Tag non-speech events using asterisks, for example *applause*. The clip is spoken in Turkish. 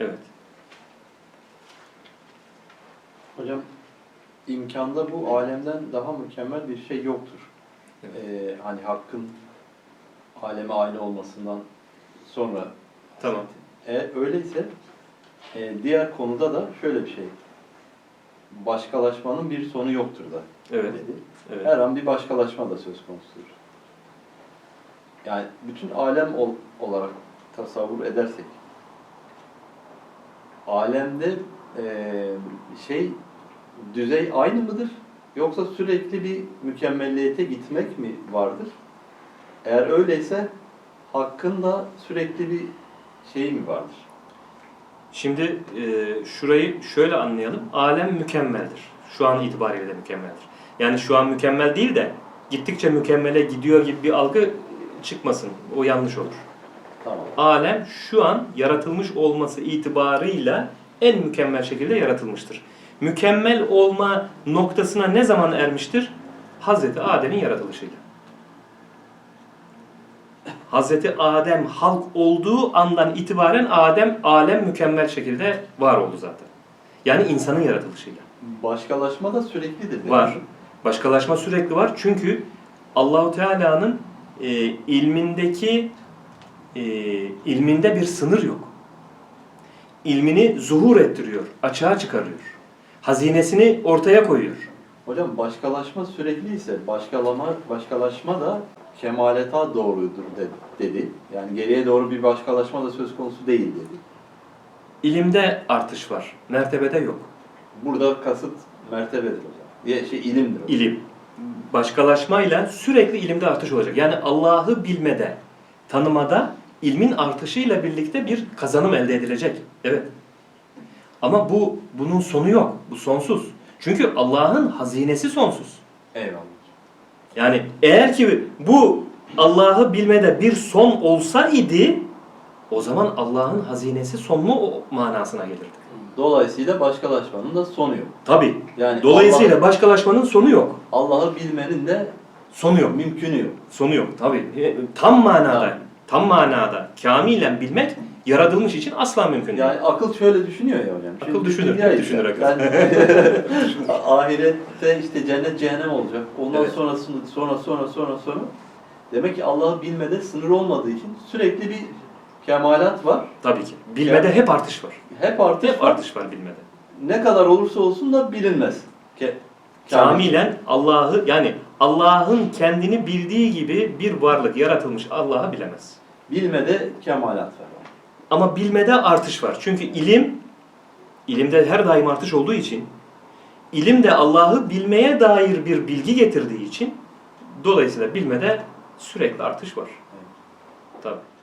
Evet. Hocam imkanda bu alemden daha mükemmel bir şey yoktur. Evet. Ee, hani hakkın aleme aynı olmasından sonra. Tamam. E, öyleyse e, diğer konuda da şöyle bir şey. Başkalaşmanın bir sonu yoktur da Evet. dedi. Evet. Her an bir başkalaşma da söz konusudur. Yani bütün alem ol- olarak tasavvur edersek, alemde eee, şey düzey aynı mıdır? Yoksa sürekli bir mükemmelliyete gitmek mi vardır? Eğer öyleyse hakkın da sürekli bir şey mi vardır? Şimdi e, şurayı şöyle anlayalım. Alem mükemmeldir. Şu an itibariyle de mükemmeldir. Yani şu an mükemmel değil de gittikçe mükemmele gidiyor gibi bir algı çıkmasın. O yanlış olur. Tamam. Alem şu an yaratılmış olması itibarıyla en mükemmel şekilde yaratılmıştır. Mükemmel olma noktasına ne zaman ermiştir? Hazreti Adem'in yaratılışıyla. Hazreti Adem halk olduğu andan itibaren Adem alem mükemmel şekilde var oldu zaten. Yani insanın yaratılışıyla. Başkalaşma da süreklidir. Var. Başkalaşma sürekli var. Çünkü Allahu Teala'nın e, ilmindeki e, ilminde bir sınır yok. İlmini zuhur ettiriyor, açığa çıkarıyor. Hazinesini ortaya koyuyor. Hocam başkalaşma sürekli ise başkalama, başkalaşma da kemaleta doğrudur de- dedi. Yani geriye doğru bir başkalaşma da söz konusu değil dedi. İlimde artış var, mertebede yok. Burada kasıt mertebedir hocam. Ya şey ilimdir. hocam. İlim. Başkalaşmayla sürekli ilimde artış olacak. Yani Allah'ı bilmede, tanımada ilmin artışıyla birlikte bir kazanım elde edilecek. Evet. Ama bu bunun sonu yok. Bu sonsuz. Çünkü Allah'ın hazinesi sonsuz. Eyvallah. Yani eğer ki bu Allah'ı bilmede bir son olsa idi o zaman Allah'ın hazinesi sonlu manasına gelirdi. Dolayısıyla başkalaşmanın da sonu yok. Tabi. Yani Dolayısıyla başkalaşmanın sonu yok. Allah- Allah'ı bilmenin de Sonu yok. mümkünü yok. Sonu yok tabi. Tam manada. Tam manada kamilen bilmek yaratılmış için asla mümkün değil. Yani akıl şöyle düşünüyor ya hocam. Akıl Şimdi düşünür, dünya düşünür akıl. Ben- *laughs* ahirette işte cennet cehennem olacak. Ondan Evet. sonrasında sonra sonra sonra sonra demek ki Allah'ı bilmede sınır olmadığı için sürekli bir kemalat var. Tabii ki. Bilmede hep artış var. Hep artış Hep var. artış var bilmede. Ne kadar olursa olsun da bilinmez. Ke Kamilen Allah'ı yani Allah'ın kendini bildiği gibi bir varlık yaratılmış Allah'ı bilemez. Bilmede kemalat var. Ama bilmede artış var. Çünkü ilim, ilimde her daim artış olduğu için, ilim de Allah'ı bilmeye dair bir bilgi getirdiği için, dolayısıyla bilmede sürekli artış var. Tabii.